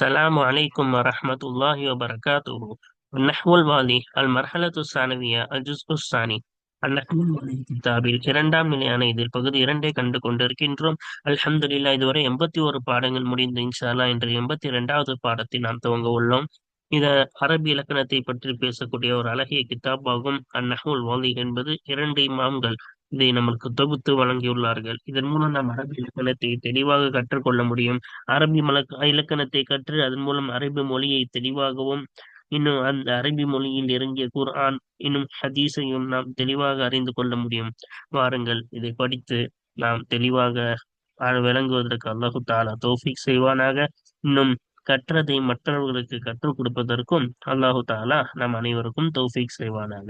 السلام عليكم ورحمة الله وبركاته النحو الواضي المرحلة الثانوية الجزء الثاني النحو الواضي கிதாபில் இரண்டாம் நிலையான இதில் பகுதி இரண்டை கண்டு கொண்டிருக்கின்றோம் அல்ஹம்துலில்லாஹ் இதுவரை எண்பத்தி ஒரு பாடங்கள் முடிந்து இன்ஷால்லா இன்று எண்பத்தி இரண்டாவது பாடத்தை நாம் துவங்க உள்ளோம் இத அரபி இலக்கணத்தை பற்றி பேசக்கூடிய ஒரு அழகிய கிதாபாகும் அந்நஹுல் வாலி என்பது இரண்டு இமாம்கள் இதை நமக்கு தொகுத்து வழங்கியுள்ளார்கள். இதன் மூலம் நாம் அரபி இலக்கணத்தை தெளிவாக கற்றுக்கொள்ள முடியும். அரபி மலக்க இலக்கணத்தை கற்று அதன் மூலம் அரபி மொழியை தெளிவாகவும் இன்னும் அந்த அரபி மொழியில் இறங்கிய குர்ஆன் இன்னும் ஹதீஸையும் நாம் தெளிவாக அறிந்து கொள்ள முடியும். வாருங்கள் இதை படித்து நாம் தெளிவாக விளங்குவதற்கு அல்லாஹு தாலா தோஃபிக் செய்வானாக. இன்னும் கற்றதை மற்றவர்களுக்கு கற்றுக் கொடுப்பதற்கும் அல்லாஹு தாலா நம் அனைவருக்கும் தோஃபிக் செய்வானாக.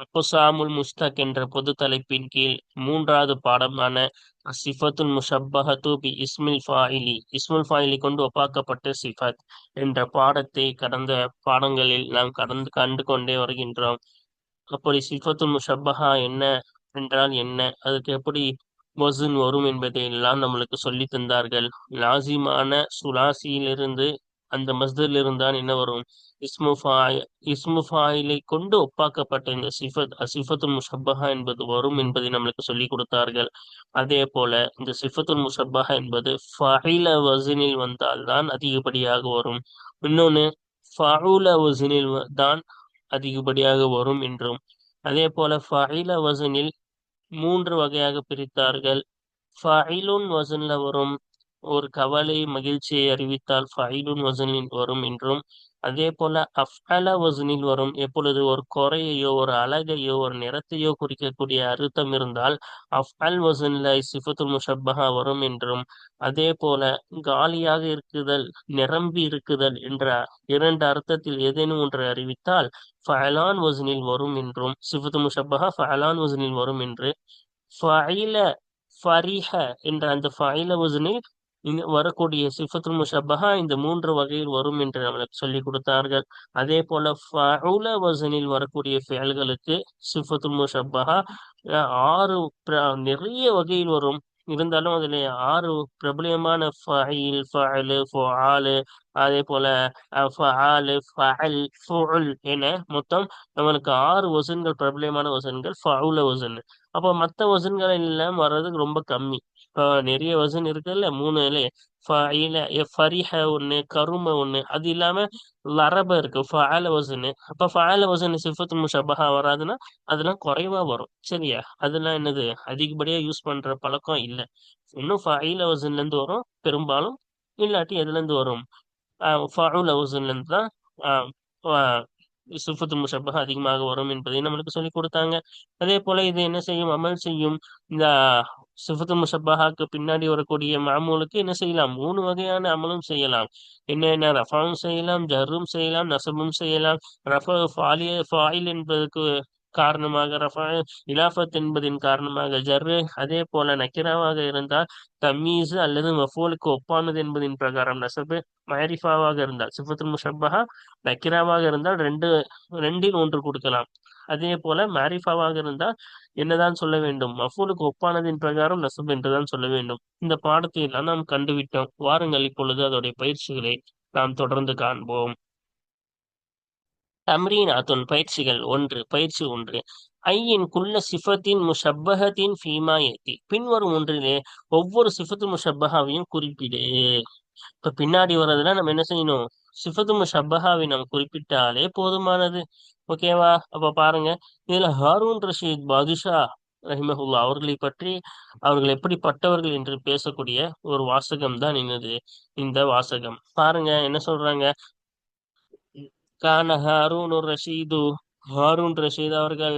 அக்குசாமுல் முஸ்தக் என்ற பொது தலைப்பின் கீழ் மூன்றாவது பாடமான சிஃபத்துல் முஷப்பஹத்து பி இஸ்மில் ஃபாயிலி இஸ்முல் ஃபாயிலி கொண்டு ஒப்பாக்கப்பட்ட சிஃபத் என்ற பாடத்தை கடந்த பாடங்களில் நாம் கடந்து கண்டு கொண்டே வருகின்றோம். அப்படி சிஃபத்துல் முஷப்பஹா என்ன? என்றால் என்ன? அதுக்கு எப்படி வசுன் வரும் என்பதை எல்லாம் நம்மளுக்கு சொல்லி தந்தார்கள். லாசிமான சுலாசியிலிருந்து அந்த மஸ்தரில் இருந்தான் என்ன வரும்? இஸ்முஃபாய் கொண்டு ஒப்பாக்கப்பட்ட இந்த சிஃபத் சிஃபத்துல் முஷப்பஹா என்பது வரும் என்பதை நம்மளுக்கு சொல்லிக் கொடுத்தார்கள். அதே போல இந்த சிஃபத்துல் முஷப்பஹா என்பது ஃபைல வசனில் வந்தால்தான் அதிகப்படியாக வரும். இன்னொன்னு ஃபவுல வசனில் தான் அதிகப்படியாக வரும் என்றும். அதே போல ஃபைல வசனில் மூன்று வகையாக பிரித்தார்கள். ஃபஹிலுன் வசனில் வரும் ஒரு கவலை மகிழ்ச்சியை அறிவித்தால் ஃபைலுன் வசனில் வரும் என்றும் அதே போல அஃஅல வசனில் வரும் எப்பொழுது ஒரு குறையையோ ஒரு அழகையோ ஒரு நிறத்தையோ குறிக்கக்கூடிய அர்த்தம் இருந்தால் அஃஅல் வசனில் சிஃபத்துல் முஷப்பஹா வரும் என்றும் அதே போல காலியாக இருக்குதல் நிரம்பி இருக்குதல் என்ற இரண்டு அர்த்தத்தில் ஏதேனும் ஒன்றை அறிவித்தால் ஃபஅலான் வசனில் வரும் என்றும் சிஃபத்து முஷப்பஹா ஃபஅலான் வசனில் வரும் என்று ஃபைல ஃபரிஹ என்ற அந்த ஃபைல வசனில் இங்க வரக்கூடிய சிஃபத்துல் முஷபஹா இந்த மூன்று வகையில் வரும் என்று நம்மளுக்கு சொல்லி கொடுத்தார்கள். அதே போல ஃபவுல வசனில் வரக்கூடிய செயல்களுக்கு சிஃபத்துல் முஷபஹா ஆறு பிர- நிறைய வகையில் வரும். இருந்தாலும் அதுல ஆறு பிரபலியமான ஃபஇல் ஃபஅலு ஃபுஆலு அதே போல ஃபஆலு ஃபஅல் ஃபுல் என மொத்தம் நம்மளுக்கு ஆறு வசன்கள் பிரபலியமான வசன்கள் ஃபவுல வசன் அப்போ மற்ற வசன்கள் எல்லாம் வர்றதுக்கு ரொம்ப கம்மி. இப்போ நிறைய வசன் இருக்குல்ல மூணு இல்லையே ஃபரிஹ ஒன்று கரும ஒன்று அது இல்லாம லரப இருக்கு ஃபஅல வசனு அப்போ ஃபஅல வசனு சிஃபத்து முஷபஹா வராதுன்னா அதெல்லாம் குறைவா வரும். சரியா? அதெல்லாம் என்னது? அதிகப்படியா யூஸ் பண்ற பழக்கம் இல்லை. இன்னும் ஃபஇல வசன்லேருந்து வரும் பெரும்பாலும் இல்லாட்டி எதுல இருந்து வரும்? ஃபவுல வசன்ல தான் சுஃபத்து முஷப்பஹா அதிகமாக வரும் என்பதை நம்மளுக்கு சொல்லி கொடுத்தாங்க. அதே போல இது என்ன செய்யும்? அமல் செய்யும். இந்த சுஃபத்து முஷப்பஹாக்கு பின்னாடி வரக்கூடிய மாமூலுக்கு என்ன செய்யலாம்? மூணு வகையான அமலும் செய்யலாம். என்னென்ன ரஃபாவும் செய்யலாம் ஜர்ரும் செய்யலாம் நசபும் செய்யலாம். ரஃபாலிய ஃபாலிய ஃபாயில் என்பதற்கு காரணமாக ரஃபா இலாஃபத் என்பதின் காரணமாக ஜர்ரு அதே போல நக்கிராவாக இருந்தால் தம்மீஸ் அல்லது மஃபோலுக்கு ஒப்பானது என்பதின் பிரகாரம் நசபு மயரிஃபாவாக இருந்தால் சிஃபத்துல் முஷப்பஹா நக்கிராவாக இருந்தால் ரெண்டு ரெண்டில் ஒன்று கொடுக்கலாம். அதே போல மாரிஃபாவாக இருந்தால் என்னதான் சொல்ல வேண்டும்? மஃபூலுக்கு ஒப்பானதின் பிரகாரம் நசப் என்றுதான் சொல்ல வேண்டும். இந்த பாடத்தை எல்லாம் நாம் கண்டுவிட்டோம். வாருங்கள் இப்பொழுது அதோடைய பயிற்சிகளை நாம் தொடர்ந்து காண்போம். தம்ரீனாத்துன் பயிற்சிகள் ஒன்று பயிற்சி ஒன்று. ஐயின் குள்ள சிஃபத்தின் முஷப்பகத்தின் ஃபீமா ஏத்தி பின்வரும் ஒன்றிலே ஒவ்வொரு சிஃபத்து முஷப்பகாவையும் குறிப்பிடு. இப்ப பின்னாடி வர்றதுல நம்ம என்ன செய்யணும்? சிஃபத்து முஷப்பஹாவை நம்ம குறிப்பிட்டாலே போதுமானது. ஓகேவா அப்ப பாருங்க. இதுல ஹாரூன் ரஷீத் பாதுஷா ரஹிமஹுல்லா அவர்களை பற்றி அவர்கள் எப்படிப்பட்டவர்கள் என்று பேசக்கூடிய ஒரு வாசகம் தான் என்னது? இந்த வாசகம். பாருங்க என்ன சொல்றாங்க? கான ஹாரூன் ரஷீது. ஹாரூன் ரஷீத் அவர்கள்.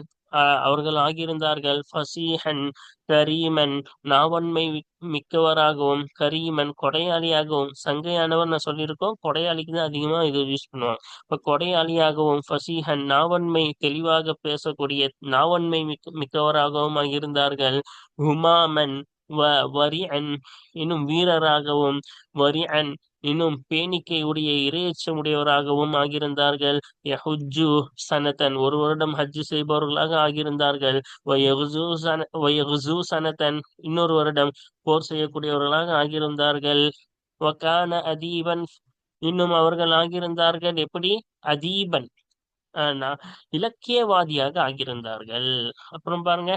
அவர்கள் ஆகியிருந்தார்கள். ஃபசீஹன் கரீமன் நாவன்மை மிக்கவராகவும் கரீமன் கொடையாளியாகவும் சங்கையானவர் நான் சொல்லியிருக்கோம். கொடையாளிக்கு தான் அதிகமா இது யூஸ் பண்ணுவாங்க. இப்ப கொடையாளியாகவும் ஃபசீஹன் நாவன்மை தெளிவாக பேசக்கூடிய நாவன்மை மிக்க மிக்கவராகவும் இருந்தார்கள் ஹுமாமன் வ வரிஅன் இன்னும் வீரராகவும் வரி அன் இன்னும் பேணிக்கை உடைய இரையச்சம் உடையவராகவும் ஆகியிருந்தார்கள். யஹுஜு சனத்தன் ஒரு வருடம் ஹஜ்ஜு செய்பவர்களாக ஆகியிருந்தார்கள். சனத்தன் இன்னொரு வருடம் போர் செய்யக்கூடியவர்களாக ஆகியிருந்தார்கள். வக்கான அதீபன் இன்னும் அவர்கள் ஆகியிருந்தார்கள். எப்படி? அதீபன். ஆஹ் இலக்கியவாதியாக ஆகியிருந்தார்கள். அப்புறம் பாருங்க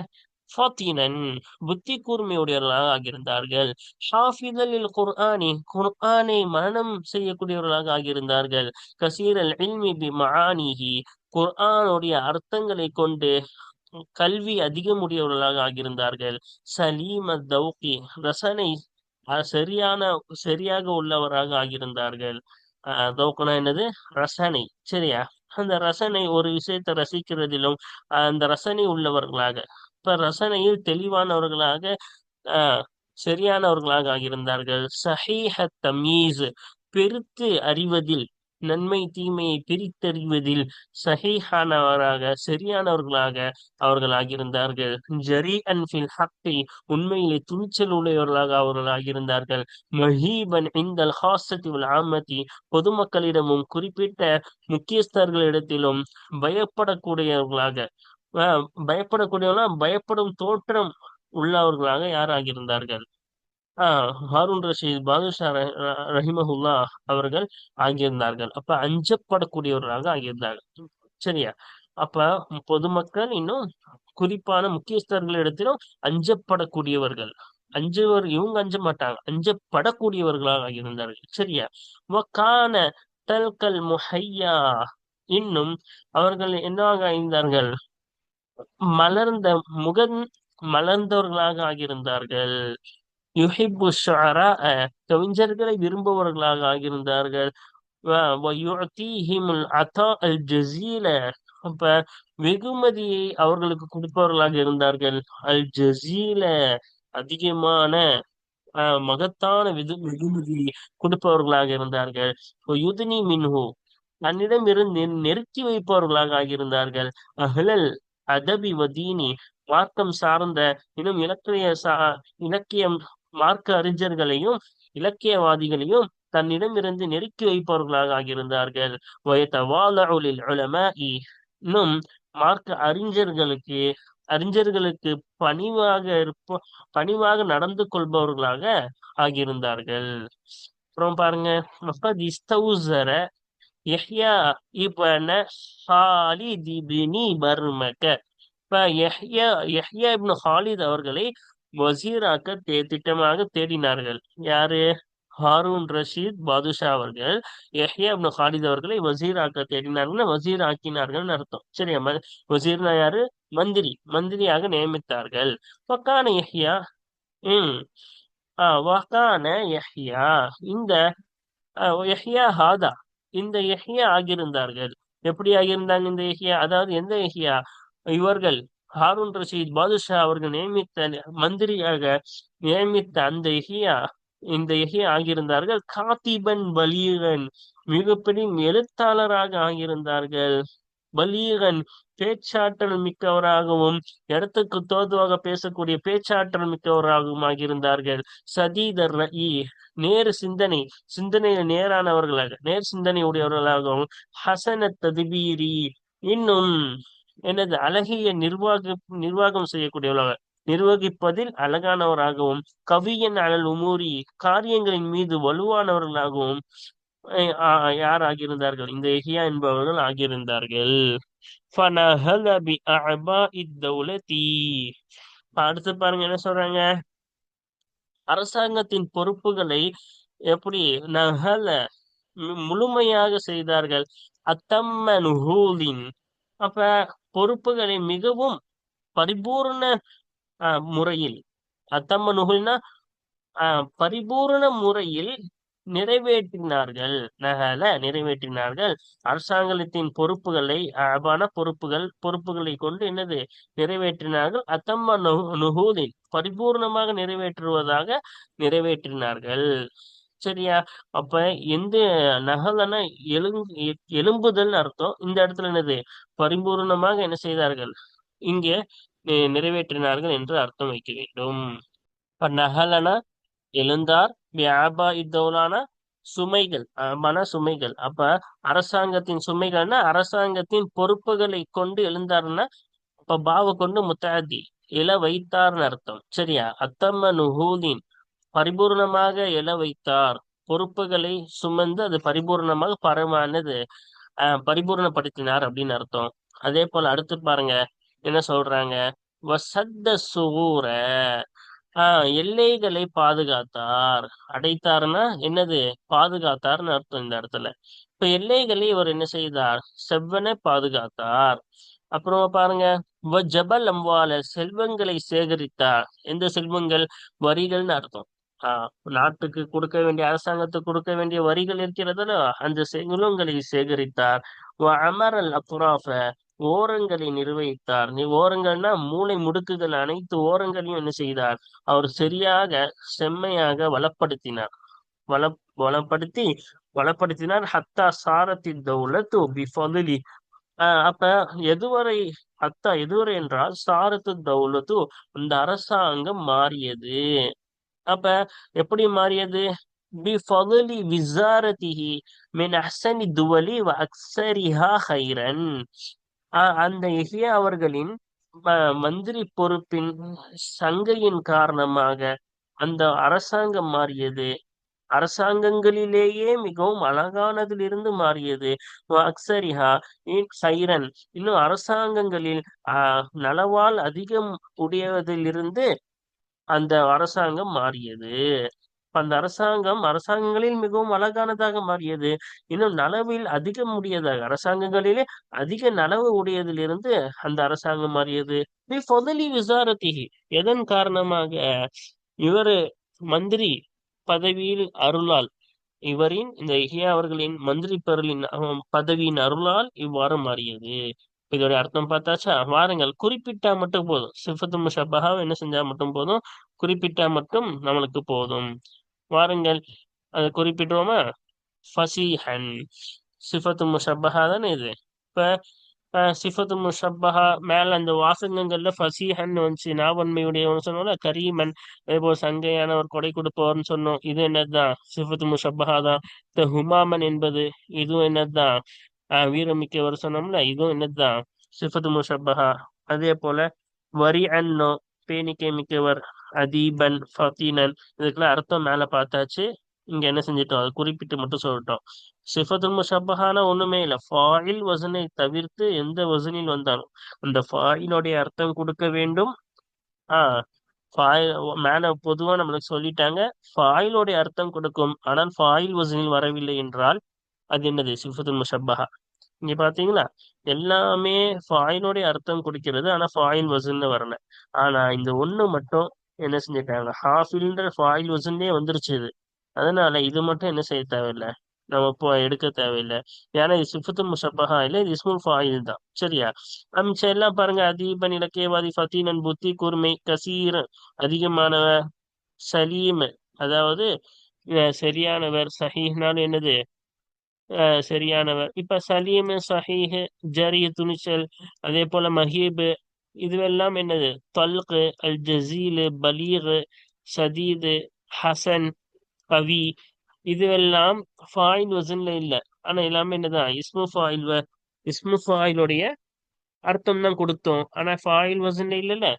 ஃபாத்தினன் புத்தி கூர்மையுடையவர்களாக ஆகியிருந்தார்கள். ஷாஃபிதலில் குர்ஆனி குர்ஆனை மரணம் செய்யக்கூடியவர்களாக ஆகியிருந்தார்கள். கசீரல் இல்மி பி மஆனிஹி குர்ஆனுடைய அர்த்தங்களை கொண்டு கல்வி அதிகமுடையவர்களாக ஆகியிருந்தார்கள். சலீம தௌகி ரசனை சரியான சரியாக உள்ளவராக ஆகியிருந்தார்கள். தௌக்குனா என்னது? ரசனை. சரியா? அந்த ரசனை ஒரு விஷயத்தை ரசிக்கிறதிலும் அந்த ரசனை உள்ளவர்களாக இப்ப ரசனையில் தெளிவானவர்களாக ஆஹ் சரியானவர்களாக ஆகியிருந்தார்கள். சஹீஹ தமீஸ் பெருத்து அறிவதில் நன்மை தீமையை பிரித்தறிவதில் சஹீஹானவராக சரியானவர்களாக அவர்கள் ஆகியிருந்தார்கள். ஜரி அன் ஃபில் ஹக்கி உண்மையிலே துணிச்சல் உள்ளவர்களாக அவர்கள் ஆகியிருந்தார்கள். மஹீபன் இந்தல் ஹாசத்தி வல் பொதுமக்களிடமும் குறிப்பிட்ட முக்கியஸ்தர்களிடத்திலும் பயப்படக்கூடியவர்களாக ஆஹ் பயப்படக்கூடியவர்களா பயப்படும் தோற்றம் உள்ளவர்களாக யார் ஆகியிருந்தார்கள் ஆஹ் ஹாரூன் ரஷீத் பாதுஷா ரஹிமஹுல்லா அவர்கள் ஆகியிருந்தார்கள். அப்ப அஞ்சப்படக்கூடியவர்களாக ஆகியிருந்தார்கள். சரியா? அப்ப பொதுமக்கள் இன்னும் குறிப்பான முக்கியஸ்தர்களிடத்திலும் அஞ்சப்படக்கூடியவர்கள். அஞ்சுவர் இவங்க அஞ்ச மாட்டாங்க. அஞ்சப்படக்கூடியவர்களாக ஆகியிருந்தார்கள். சரியா? வக்கான தல்கல் முஹையா. இன்னும் அவர்கள் என்னவாக இருந்தார்கள் மலர்ந்த முகன் மலர்ந்தவர்களாக ஆகியிருந்தார்கள். யுஹிபு ஷுஅரா கவிஞர்களை விரும்புபவர்களாக ஆகியிருந்தார்கள். அதா அல் ஜஸீல அப்ப வெகுமதியை அவர்களுக்கு கொடுப்பவர்களாக இருந்தார்கள். அல் ஜஸீல அதிகமான மகத்தான விது வெகுமதி கொடுப்பவர்களாக இருந்தார்கள். யுதினி மின்ஹு தன்னிடம் இருந்து நெருக்கி வைப்பவர்களாக ஆகியிருந்தார்கள். அஹ்லல் அதபி வதீனி மார்க்கம் சார்ந்த இன்னும் இலக்கிய சா இலக்கியம் மார்க்க அறிஞர்களையும் இலக்கியவாதிகளையும் தன்னிடமிருந்து நெருக்கி வைப்பவர்களாக ஆகியிருந்தார்கள். வயதவாலஉலில் இன்னும் மார்க்க அறிஞர்களுக்கு அறிஞர்களுக்கு பணிவாக இருப்ப பணிவாக நடந்து கொள்பவர்களாக ஆகியிருந்தார்கள். அப்புறம் பாருங்க யஹ்யா இப்ன ஹாலித் இப்னி பர்மக இப்ப யஹ்யா யஹ்யா இப்னு ஹாலித் அவர்களை வசீராக்க தே திட்டமாக தேடினார்கள். யாரு? ஹாரூன் ரஷீத் பாதுஷா அவர்கள். யஹ்யா இப்னு ஹாலித் அவர்களை வசீராக்க தேடினார்கள். வசீர் ஆக்கினார்கள் அர்த்தம். சரியா? வசீர்னா யாரு? மந்திரி. மந்திரியாக நியமித்தார்கள். வக்கான யஹ்யா? உம் ஆஹ் வக்கான யஹ்யா. இந்த ஆஹ் யஹ்யா ஹாதா. இந்த எஹியா ஆகியிருந்தார்கள். எப்படி ஆகியிருந்தாங்க இந்த எஹியா அதாவது எந்த எஹியா இவர்கள் ஹாரூன் ரஷீத் பாதுஷா அவர்கள் நியமித்த மந்திரியாக நியமித்த அந்த எஹியா இந்த எஹியா ஆகியிருந்தார்கள். காத்திபன் பலீகன் மிகப்பெரிய எழுத்தாளராக ஆகியிருந்தார்கள். பலீகன் பேச்சாற்றல் மிக்கவராகவும் இடத்துக்கு தோதுவாக பேசக்கூடிய பேச்சாற்றல் மிக்கவராகவும் ஆகியிருந்தார்கள் சதீதர் ரஇ நேரு சிந்தனை சிந்தனையில் நேரானவர்களாக நேர் சிந்தனை உடையவர்களாகவும் ஹசன ததுபீரி இன்னும் எனது அழகிய நிர்வாக நிர்வாகம் செய்யக்கூடியவர்களாக நிர்வகிப்பதில் அழகானவராகவும் கவியன் அழல் உமூரி காரியங்களின் மீது வலுவானவர்களாகவும் யார் ஆகியிருந்தார்கள்? இந்த எஹியா என்பவர்கள் ஆகியிருந்தார்கள். அடுத்து பாருங்க என்ன சொல்றாங்க? அரசாங்கத்தின் பொறுப்புகளை எப்படி நகல முழுமையாக செய்தார்கள். அத்தம்ம நுகூலின் அப்ப பொறுப்புகளை மிகவும் பரிபூர்ண முறையில். அத்தம்ம நுகுல்னா பரிபூர்ண முறையில் நிறைவேற்றினார்கள். நகல நிறைவேற்றினார்கள். அரசாங்கத்தின் பொறுப்புகளை அபான பொறுப்புகள் பொறுப்புகளை கொண்டு என்னது? நிறைவேற்றினார்கள். அத்தம்ம நுகூதின் பரிபூர்ணமாக நிறைவேற்றுவதாக நிறைவேற்றினார்கள். சரியா? அப்ப எந்த நகலன எலும் எலும்புதல் அர்த்தம் இந்த இடத்துல என்னது? பரிபூர்ணமாக என்ன செய்தார்கள்? இங்கே நிறைவேற்றினார்கள் என்று அர்த்தம் வைக்க வேண்டும். நகலன எழுந்தார். வியாபா இத்தௌலான சுமைகள் மன சுமைகள். அப்ப அரசாங்கத்தின் சுமைகள்னா அரசாங்கத்தின் பொறுப்புகளை கொண்டு எழுந்தாருன்னா இப்ப பாவ கொண்டு முத்தாதி இல வைத்தார்னு அர்த்தம். சரியா? அத்தம்ம நுகூதின் பரிபூர்ணமாக எழ வைத்தார். பொறுப்புகளை சுமந்து அது பரிபூர்ணமாக பரமானது ஆஹ் பரிபூர்ணப்படுத்தினார் அப்படின்னு அர்த்தம். அதே போல அடுத்து பாருங்க என்ன சொல்றாங்க? வசத்த சூர ஆஹ் எல்லைகளை பாதுகாத்தார். அடைத்தார்னா என்னது? பாதுகாத்தார்னு அர்த்தம் இந்த இடத்துல. இப்ப எல்லைகளை இவர் என்ன செய்தார்? செவ்வனை பாதுகாத்தார். அப்புறம் பாருங்க. ஜபல் அம்பால செல்வங்களை சேகரித்தார். எந்த செல்வங்கள்? வரிகள்னு அர்த்தம். ஆஹ் நாட்டுக்கு கொடுக்க வேண்டிய அரசாங்கத்துக்கு கொடுக்க வேண்டிய வரிகள் இருக்கிறதுல அந்த செல்வங்களை சேகரித்தார். அமரல் அப்புறாஃப ஓரங்களை நிர்வகித்தார். நீ ஓரங்கள்னா மூளை முடுக்குகள் அனைத்து ஓரங்களையும் என்ன செய்தார்? அவர் சரியாக செம்மையாக வளப்படுத்தினார். வள வளப்படுத்தி வளப்படுத்தினார். ஹத்தா சாரத்தி தௌலத்து பிஃபலி அப்ப எதுவரை ஹத்தா எதுவரை என்றால் சாரத்து தௌலத்து அந்த அரசாங்கம் மாறியது. அப்ப எப்படி மாறியது? பிஃபலி விசாரதிஹி மின் அசனி துவலி வ ஹைரன். அந்த எஹியா அவர்களின் மந்திரி பொறுப்பின் சங்கையின் காரணமாக அந்த அரசாங்கம் மாறியது. அரசாங்கங்களிலேயே மிகவும் அழகானதிலிருந்து மாறியது. அக்சரிஹா சைரன் இன்னும் அரசாங்கங்களில் நலவால் அதிகம் உடையதிலிருந்து அந்த அரசாங்கம் மாறியது. அந்த அரசாங்கம் அரசாங்கங்களில் மிகவும் அழகானதாக மாறியது. இன்னும் நலவில் அதிகம் உடையதாக அரசாங்கங்களிலே அதிக நலவு உடையதிலிருந்து அந்த அரசாங்கம் மாறியது. விசாரத்திகி எதன் காரணமாக? இவரு மந்திரி பதவியில் அருளால் இவரின் இந்த இஹியா அவர்களின் மந்திரி பொருளின் பதவியின் அருளால் இவ்வாறு மாறியது. இதோட அர்த்தம் பார்த்தாச்சா? வாருங்கள் குறிப்பிட்டா மட்டும் போதும். சிஃபத்து முஷப்பாவை என்ன செஞ்சா மட்டும் போதும்? குறிப்பிட்டா மட்டும் நம்மளுக்கு போதும். வாருங்கள். அதை குறிப்பிட்டோமா ஃபசீஹன். சிஃபத்து முஷப்பஹா தானே இது? இப்ப சிஃபத்து முஷப்பஹா மேல அந்த வாசகங்கள்ல ஃபசீஹன் வந்துச்சு. நாவன்மையுடையவன் சொன்னோம்ல கரீமன். அதே போல் சங்கையான ஒரு கொடை கொடுப்பவர்னு சொன்னோம். இது என்னதுதான் சிஃபத்து முஷப்பஹா தான் இந்த ஹுமாமன் என்பது இதுவும் என்னதுதான் ஆஹ் வீரமிக்கவர் சொன்னோம்ல இதுவும் என்னதுதான் சிஃபத்து முஷப்பஹா. அதே போல வரி அன்னோ பேணிக்கை மிக்கவர் அதீபன் ஃபத்தீனன் இதுக்கெல்லாம் அர்த்தம் மேல பார்த்தாச்சு. இங்க என்ன செஞ்சிட்டோம்? அது குறிப்பிட்டு மட்டும் சொல்லிட்டோம். சிஃபத்துல் முஷப்பஹான ஒண்ணுமே இல்லை. ஃபாயில் வசனை தவிர்த்து எந்த வசனில் வந்தாலும். அந்த ஃபாயிலுடைய அர்த்தம் கொடுக்க வேண்டும். ஆஹ் ஃபாயில் மேல பொதுவா நம்மளுக்கு சொல்லிட்டாங்க. ஃபாயிலுடைய அர்த்தம் கொடுக்கும். ஆனால் ஃபாயில் வசனில் வரவில்லை என்றால் அது என்னது? சிஃபத்துல் முஷபஹா இங்க பாத்தீங்களா எல்லாமே ஃபாயிலோடைய அர்த்தம் கொடுக்கிறது ஆனா ஃபாயில் வசன்ல வரல. ஆனா இந்த ஒண்ணு மட்டும் என்ன செஞ்சிட்டாங்க? ஹாஃபில்ன்ற ஃபாயில் வசன்லயே வந்துருச்சு இது. அதனால இது மட்டும் என்ன செய்ய தேவையில்லை? நம்ம இப்போ எடுக்க தேவையில்லை. ஏன்னா இது சிஃபத்து முஷப்பஹா இல்லை இது இஸ்முல் ஃபாயில் தான். சரியா? அமிச்ச எல்லாம் பாருங்க. அதீபன் இலக்கியவாதி ஃபத்தீனன் புத்தி கூர்மை கசீர் அதிகமானவர் சலீம் அதாவது சரியானவர் சஹீஹ்னாலும் என்னது? சரியானவர் இப்ப சலீம் சஹீஹ் ஜரிய துணிச்சல் அதே போல மஹீபு இதுவெல்லாம் என்னது? தொல்கு அல் ஜசீலு பலீகு சதீது ஹசன் கவி. இதுவெல்லாம் ஃபாயில் வசன்ல இல்ல. ஆனா எல்லாமே என்னதான் இஸ்மு ஃபாயில் இஸ்மு ஃபாயிலுடைய அர்த்தம் தான் கொடுத்தோம். ஆனா ஃபாயில் வசன்ல இல்லைல்ல.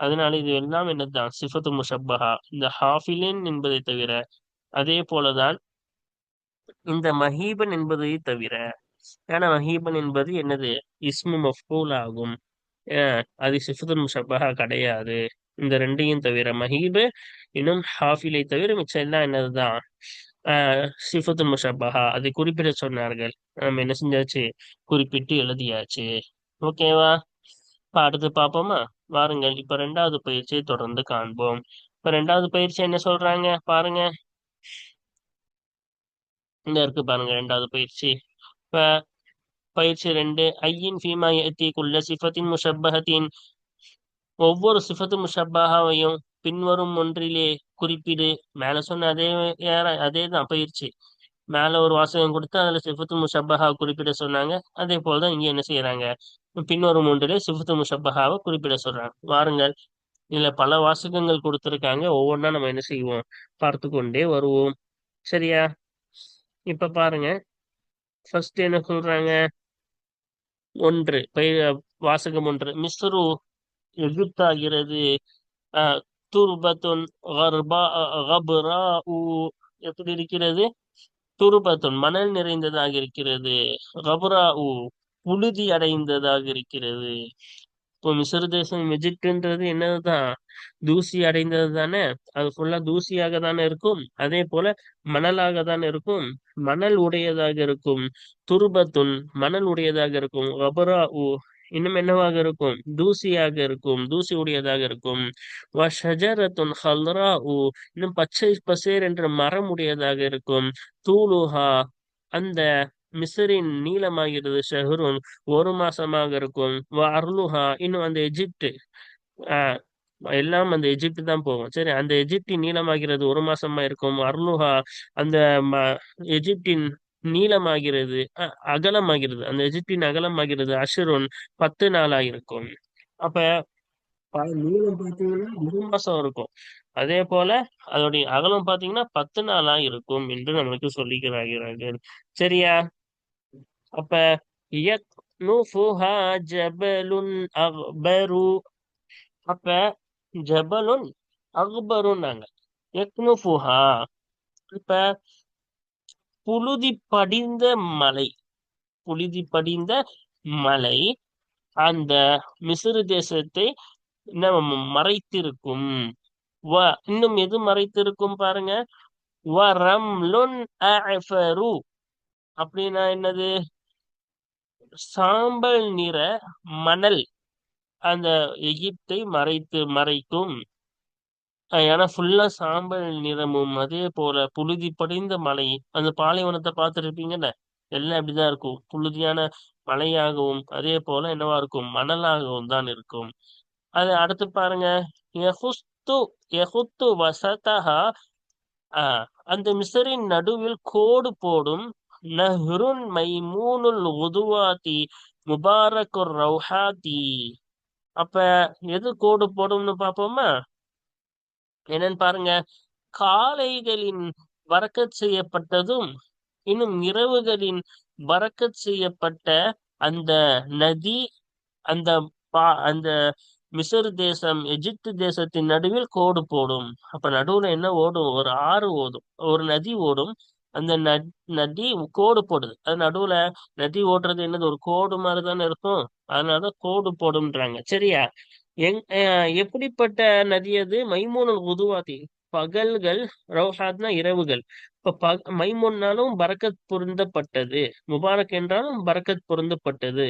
அதனால இது எல்லாம் என்னதான் சிஃபத்து முஷப்பஹா. இந்த ஹாஃபிலின் என்பதை தவிர அதே போலதான் இந்த மஹீபன் என்பதை தவிர ஏன்னா மஹீபன் என்பது என்னது? இஸ்மு மஃபூல் ஆகும். அது சிஃபத்துல் முஷப்பஹா கிடையாது. இந்த ரெண்டையும் தவிர மஹீபு இன்னும் ஹாஃபிலை தவிர மிச்சம் எல்லாம் என்னதுதான்? சிஃபத்துல் முஷப்பஹா. அதை குறிப்பிட சொன்னார்கள். நம்ம என்ன செஞ்சாச்சு? குறிப்பிட்டு எழுதியாச்சு. ஓகேவா? இப்ப அடுத்து பார்ப்போமா? வாருங்கள் இப்ப ரெண்டாவது பயிற்சியை தொடர்ந்து காண்போம். இப்ப ரெண்டாவது பயிற்சி என்ன சொல்றாங்க? பாருங்க. இந்த இருக்கு பாருங்க ரெண்டாவது பயிற்சி. இப்ப பயிற்சி ரெண்டு ஐயின் ஃபீமா எத்தி குள்ள சிஃபத்தின் முஷப்பகத்தின் ஒவ்வொரு சிஃபத்து முஷப்பாவையும் பின்வரும் ஒன்றிலே குறிப்பிடு. மேல சொன்ன அதே அதே தான் பயிற்சி. மேல ஒரு வாசகம் கொடுத்து அதுல சிஃபத்து முஷப்பஹா குறிப்பிட சொன்னாங்க. அதே போலதான் இங்க என்ன செய்யறாங்க பின்வரும் ஒன்றிலே சிஃபத்து முஷப்பஹாவை குறிப்பிட சொல்றாங்க. வாருங்கள் இதுல பல வாசகங்கள் கொடுத்திருக்காங்க. ஒவ்வொன்றா நம்ம என்ன செய்வோம்? பார்த்து கொண்டே வருவோம். சரியா? இப்ப பாருங்க. ஃபர்ஸ்ட் என்ன சொல்றாங்க? ஒன்று வாசகம் ஒன்று. மிஸ்ரு எகிப்தாகிறது அஹ், துர்பத்துன் எப்படி இருக்கிறது? துருபத்துன் மணல் நிறைந்ததாக இருக்கிறது. கபுராஉ புழுதி அடைந்ததாக இருக்கிறது. இப்போ மிஸ்ர் தேசம் எஜிப்டுன்றது என்னதுதான்? தூசி அடைந்தது தானே? அது ஃபுல்லா தூசியாக தானே இருக்கும்? அதே போல மணலாக தானே இருக்கும்? மணல் உடையதாக இருக்கும். துருபத்துன் மணல் உடையதாக இருக்கும். கபுராஉ இன்னும் என்னவாக இருக்கும்? தூசியாக இருக்கும். தூசி உடையதாக இருக்கும். வஷஜரத்துன் ஹல்ராஉ இன்னும் பச்சை பசேர் என்ற மரம் உடையதாக இருக்கும். தூளுஹா அந்த மிஸ்ரின் நீளமாகிறது ஷஹருன் ஒரு மாசமாக இருக்கும். அர்லுஹா இன்னும் அந்த எஜிப்ட் ஆஹ் எல்லாம் அந்த எஜிப்ட் தான் போகும். சரி அந்த எஜிப்டின் நீளமாகிறது ஒரு மாசமா இருக்கும். அர்லுஹா அந்த ம- எஜிப்டின் நீளமாகிறது அஹ், அகலமாகிறது. அந்த எஜிப்டின் அகலமாகிறது அஷருன் பத்து நாளா இருக்கும். அப்ப நீளம் பார்த்தீங்கன்னா ஒரு மாசம் இருக்கும். அதே போல அதோடைய அகலம் பார்த்தீங்கன்னா பத்து நாளா இருக்கும் என்று நம்மளுக்கு சொல்லிக்கிறார்கள் சரியா? அப்ப யக்னுஃபுஹா ஜபலுன் அக்பரு. அப்ப ஜபலுன் அக்பருன்னாங்க. யக்னுஃபுஹா இப்ப புழுதி படிந்த மலை. புழுதி படிந்த மலை அந்த மிசிறு தேசத்தை நம்ம மறைத்திருக்கும். வ இன்னும் எது மறைத்திருக்கும் பாருங்க. வ ரம்லுன் அஃபரு அப்படின்னா என்னது? சாம்பல் நிற மணல். அந்த எகிப்தை மறைத்து மறைக்கும். ஏன்னா ஃபுல்லா சாம்பல் நிறமும் அதே போல புழுதி படிந்த மலை. அந்த பாலைவனத்தை பார்த்துருப்பீங்கல்ல? எல்லாம் அப்படிதான் இருக்கும். புழுதியான மலையாகவும் அதே போல என்னவா இருக்கும்? மணலாகவும் தான் இருக்கும். அது அடுத்து பாருங்க. எஹுஸ்து எஹுத்து வசதஹா. அந்த மிசரின் நடுவில் கோடு போடும் நஹ்ருன் மைமூனுல் உதுவாதி முபாரக்குர் ரௌஹாதி. அப்ப எது கோடு போடும்னு பார்ப்போமா? என்னன்னு பாருங்க. காலைகளின் வரக்கத் செய்யப்பட்டதும் இன்னும் இரவுகளின் வரக்கத் செய்யப்பட்ட அந்த நதி அந்த பா அந்த மிசர் தேசம் எஜிப்து தேசத்தின் நடுவில் கோடு போடும். அப்ப நடுவுல என்ன ஓடும்? ஒரு ஆறு ஓடும். ஒரு நதி ஓடும். அந்த நதி கோடு போடுது. அது நடுவுல நதி ஓடுறது என்னது? ஒரு கோடு மாதிரி தானே இருக்கும். அதனாலதான் கோடு போடும்ன்றாங்க. சரியா? எங் அஹ் எப்படிப்பட்ட நதி அது? மைமூனல் உதுவாதி. பகல்கள் ரவுஹாத்னா இரவுகள். இப்ப ப மைமூன்னாலும் பரக்கத் பொருந்தப்பட்டது. முபாரக் என்றாலும் பரக்கத் பொருந்தப்பட்டது.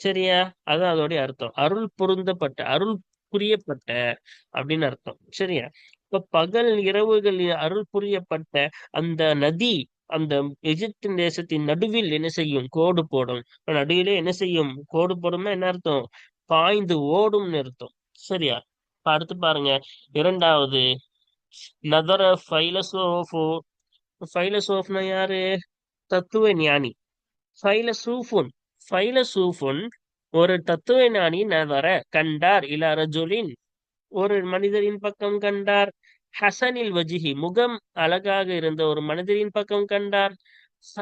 சரியா? அதான் அதோடைய அர்த்தம். அருள் பொருந்தப்பட்ட அருள் புரியப்பட்ட அப்படின்னு அர்த்தம். சரியா? இப்ப பகல் இரவுகளில் அருள் புரியப்பட்ட அந்த நதி அந்த எகிப்து தேசத்தின் நடுவில் என்ன செய்யும்? கோடு போடும். நடுவிலே என்ன செய்யும்? கோடு போடும்னா என்ன அர்த்தம்? பாய்ந்து ஓடும்னு அர்த்தம். சரியா? அடுத்து பாருங்க. இரண்டாவது நதர ஃபைலசோஃபோ. ஃபைலசோஃப்னா யாரு? தத்துவ ஞானி. ஃபைலசூஃபுன். ஃபைலசூஃபுன் ஒரு தத்துவ ஞானி நதர கண்டார் இலா ரஜுலின். ஒரு மனிதரின் பக்கம் கண்டார் ஹசனில் வஜிஹி. முகம் அழகாக இருந்த ஒரு மனிதரின் பக்கம் கண்டார்.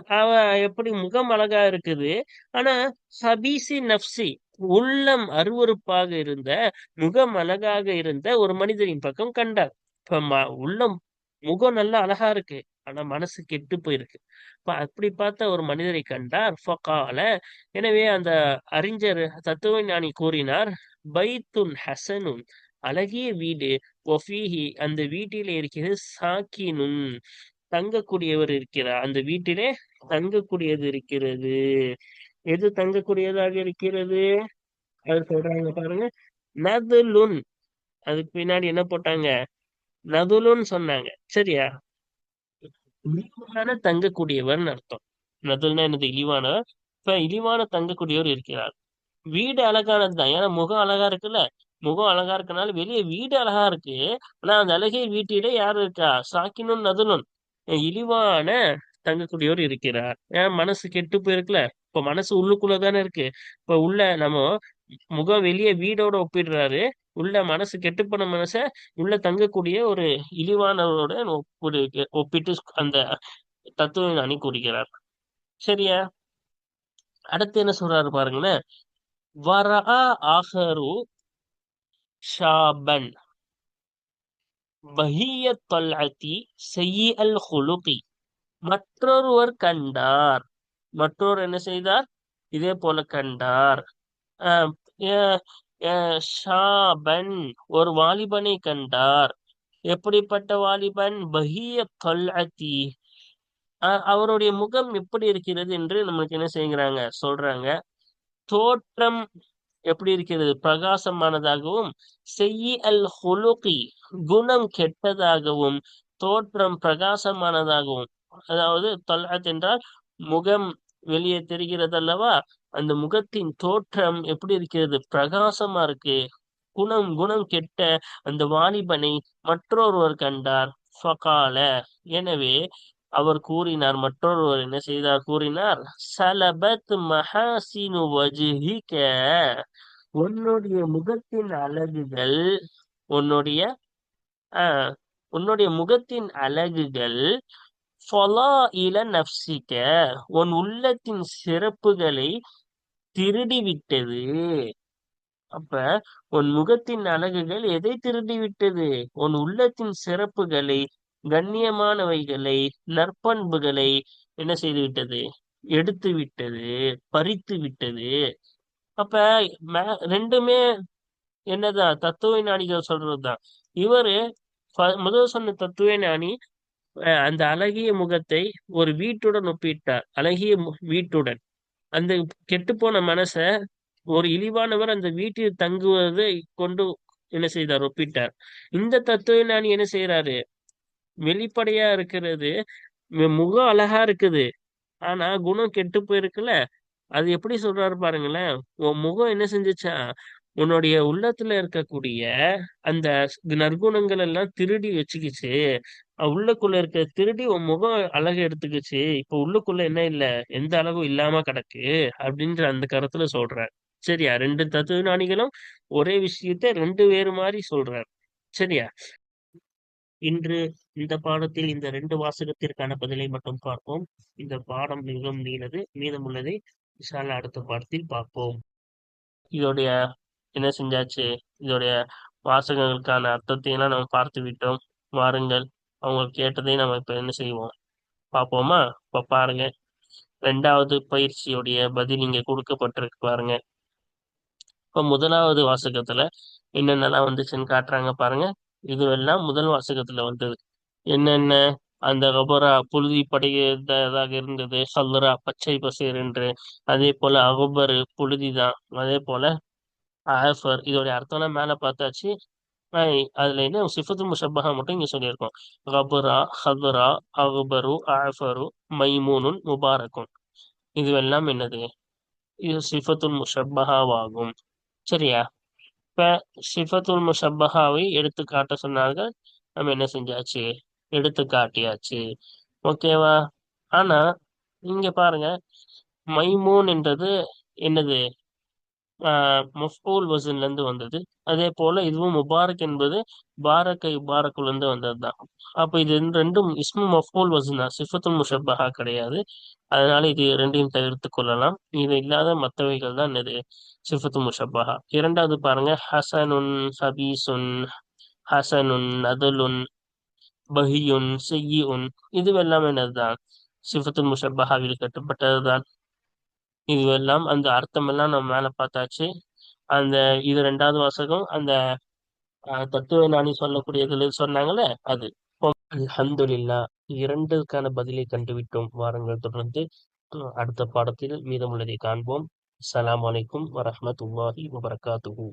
அவ எப்படி முகம் அழகா இருக்குது? ஆனா ஹபீசி நப்சி உள்ளம் அருவருப்பாக இருந்த முகம் அழகாக இருந்த ஒரு மனிதரின் பக்கம் கண்டார். இப்ப ம- உள்ளம் முகம் நல்லா அழகா இருக்கு. ஆனா மனசு கெட்டு போயிருக்கு. இப்ப அப்படி பார்த்த ஒரு மனிதரை கண்டார். ஃபகால எனவே அந்த அறிஞர் தத்துவ ஞானி கூறினார் பைத்துன் ஹசனுன். அழகிய வீடு. ஒஃபீஹி அந்த வீட்டில இருக்கிறது சாக்கினும். தங்கக்கூடியவர் இருக்கிறார். அந்த வீட்டிலே தங்கக்கூடியது இருக்கிறது. எது தங்கக்கூடியதாக இருக்கிறது? அது சொல்றாங்க பாருங்க. நதுலுன். அதுக்கு பின்னாடி என்ன போட்டாங்க? நதுலுன்னு சொன்னாங்க. சரியா? இழிவான தங்கக்கூடியவர்னு அர்த்தம். நதுல்னா என்னது? இழிவானவர் இப்ப இழிவான தங்கக்கூடியவர் இருக்கிறார். வீடு அழகானது தான் ஏன்னா முகம் அழகா இருக்குல்ல? முகம் அழகா இருக்கனால வெளியே வீடு அழகா இருக்கு. ஆனா அந்த அழகிய வீட்டில யாரு இருக்கா? சாக்கினும் நதுனும். இழிவான தங்கக்கூடியவர் இருக்கிறார். ஏன் மனசு கெட்டு போயிருக்குல? இப்ப மனசு உள்ளுக்குள்ள தானே இருக்கு. இப்ப உள்ள நம்ம முகம் வெளியே வீடோட ஒப்பிடுறாரு. உள்ள மனசு கெட்டு போன மனச உள்ள தங்கக்கூடிய ஒரு இழிவானவரோட ஒப்பிடு ஒப்பிட்டு அந்த தத்துவம் அணி கூறுகிறார். சரியா? அடுத்து என்ன சொல்றாரு பாருங்களேன். வரா ஆஹரு ஷாபன் பஹிய அல் ஹுலுகி மற்றொருவர் கண்டார் மற்றொரு என்ன செய்தார் இதே போல கண்டார் ஷாபன் ஒரு வாலிபனை கண்டார். எப்படிப்பட்ட வாலிபன்? பஹிய தொல்அத்தி அவருடைய முகம் எப்படி இருக்கிறது என்று நம்மளுக்கு என்ன செய்கிறாங்க? சொல்றாங்க. தோற்றம் எப்படி இருக்கிறது? பிரகாசமானதாகவும் செய்யி அல் ஹுலுகி குணம் கெட்டதாகவும் தோற்றம் பிரகாசமானதாகவும். அதாவது தொல்ஹத் என்றால் முகம் வெளியே தெரிகிறது அல்லவா? அந்த முகத்தின் தோற்றம் எப்படி இருக்கிறது? பிரகாசமா இருக்கு. குணம் குணம் கெட்ட அந்த வாலிபனை மற்றொருவர் கண்டார். ஃபகால. எனவே அவர் கூறினார் மற்றொருவர் என்ன செய்தார்? கூறினார் சலபத் மஹாசினு வஜிஹிக. உன்னுடைய முகத்தின் அழகுகள் உன்னுடைய உன்னுடைய முகத்தின் அழகுகள் இல நப்சிக்க உன் உள்ளத்தின் சிறப்புகளை திருடி விட்டது அப்ப உன் முகத்தின் அழகுகள் எதை திருடி விட்டது உன் உள்ளத்தின் சிறப்புகளை கண்ணியமானவைகளை நற்பண்புகளை என்ன செய்து விட்டது எடுத்து விட்டது பறித்து விட்டது அப்ப ரெண்டுமே என்னதான் தத்துவ ஞானிகள் சொல்றதுதான். இவரு முதல் சொன்ன தத்துவ ஞானி அந்த அழகிய முகத்தை ஒரு வீட்டுடன் ஒப்பிட்டார். அழகிய வீட்டுடன். அந்த கெட்டுப்போன மனச ஒரு இழிவானவர் அந்த வீட்டில் தங்குவதை கொண்டு என்ன செய்தார்? ஒப்பிட்டார். இந்த தத்துவ ஞானி என்ன செய்யறாரு வெளிப்படையா இருக்கிறது முகம் அழகா இருக்குது. ஆனா குணம் கெட்டு போயிருக்குல்ல? அது எப்படி சொல்றாரு பாருங்களேன். உன் முகம் என்ன செஞ்சுச்சா? உன்னுடைய உள்ளத்துல இருக்கக்கூடிய அந்த நற்குணங்கள் எல்லாம் திருடி வச்சுக்கிச்சு. உள்ளக்குள்ள இருக்க திருடி உன் முகம் அழகு எடுத்துக்கிச்சு. இப்ப உள்ளுக்குள்ள என்ன இல்ல? எந்த அழகும் இல்லாம கிடக்கு அப்படின்ற அந்த கருத்துல சொல்ற சரியா? ரெண்டு தத்துவ ஞானிகளும் ஒரே விஷயத்த ரெண்டு வேறு மாதிரி சொல்றார். சரியா? இன்று இந்த பாடத்தில் இந்த ரெண்டு வாசகத்திற்கான பதிலை மட்டும் பார்ப்போம். இந்த பாடம் மிகவும் நீளது மீதமுள்ளதை விஷால அடுத்த பாடத்தில் பார்ப்போம். இதோடைய என்ன செஞ்சாச்சு? இதோடைய வாசகங்களுக்கான அர்த்தத்தையெல்லாம் நம்ம பார்த்து விட்டோம். வாருங்கள் அவங்க கேட்டதையும் நம்ம இப்ப என்ன செய்வோம்? பார்ப்போமா? இப்ப பாருங்க. ரெண்டாவது பயிற்சியுடைய பதில் இங்க கொடுக்கப்பட்டிருக்கு பாருங்க. இப்ப முதலாவது வாசகத்துல என்னென்னலாம் வந்துச்சுன்னு காட்டுறாங்க பாருங்க. இதுவெல்லாம் முதல் வாசகத்துல வந்தது. என்னென்ன? அந்த ரபரா புழுதி படையதாக இருந்தது. சல்ரா பச்சை பசேர் என்று. அதே போல அகபரு புழுதிதான் அதே போல ஆஃபர் இதோடைய அர்த்தம்லாம் மேல பார்த்தாச்சு. அதுல என்ன? சிஃபத்து முஷப்பஹா மட்டும் இங்க சொல்லியிருக்கோம். ரபரா ஹதுரா அகபரு ஆஃபரு மைமூனுன் முபாரக்கும் இதுவெல்லாம் என்னது? இது சிஃபத்துல் முஷப்பஹாவாகும். சரியா? இப்ப சிஃபத்துல் முஷப்பஹாவை எடுத்து காட்ட சொன்னார்கள். நம்ம என்ன செஞ்சாச்சு? எடுத்து காட்டியாச்சு. ஓகேவா ஆனா இங்க பாருங்க மைமூன் என்றது என்னது? மஃபூல் வசன்லேருந்து வந்தது. அதே போல இதுவும் முபாரக் என்பது பாரக்கை பாரக்குலேருந்து வந்தது தான் அப்போ இது ரெண்டும் இஸ்மு மஃபூல் வசன் தான் சிஃபத்துல் முஷப்பஹா கிடையாது. அதனால இது ரெண்டையும் தவிர்த்து கொள்ளலாம். இது இல்லாத மற்றவைகள் தான் என்னது சிஃபத்து முஷப்பஹா. இரண்டாவது பாருங்க. ஹசனுன் ஹபீசுன் ஹசனுன் நதலுன் பஹியுன் செய்யுன் இதுவெல்லாம் என்னதுதான்? சிஃபத்துல் முஷப்பஹாவில் கட்டுப்பட்டதுதான். இதுவெல்லாம் அந்த அர்த்தம் எல்லாம் நம்ம மேல பார்த்தாச்சு. அந்த இது ரெண்டாவது வாசகம் அந்த தத்துவ நாணி சொல்லக்கூடியதுல சொன்னாங்கல்ல அது. அல்ஹம்துலில்லா இரண்டுக்கான பதிலை கண்டுவிட்டோம். வாரங்கள் தொடர்ந்து அடுத்த பாடத்தில் மீதமுள்ளதை காண்போம். அஸ்லாம் வலைக்கும் வரமத்துல்லாஹி வபரகாத்துஹூ.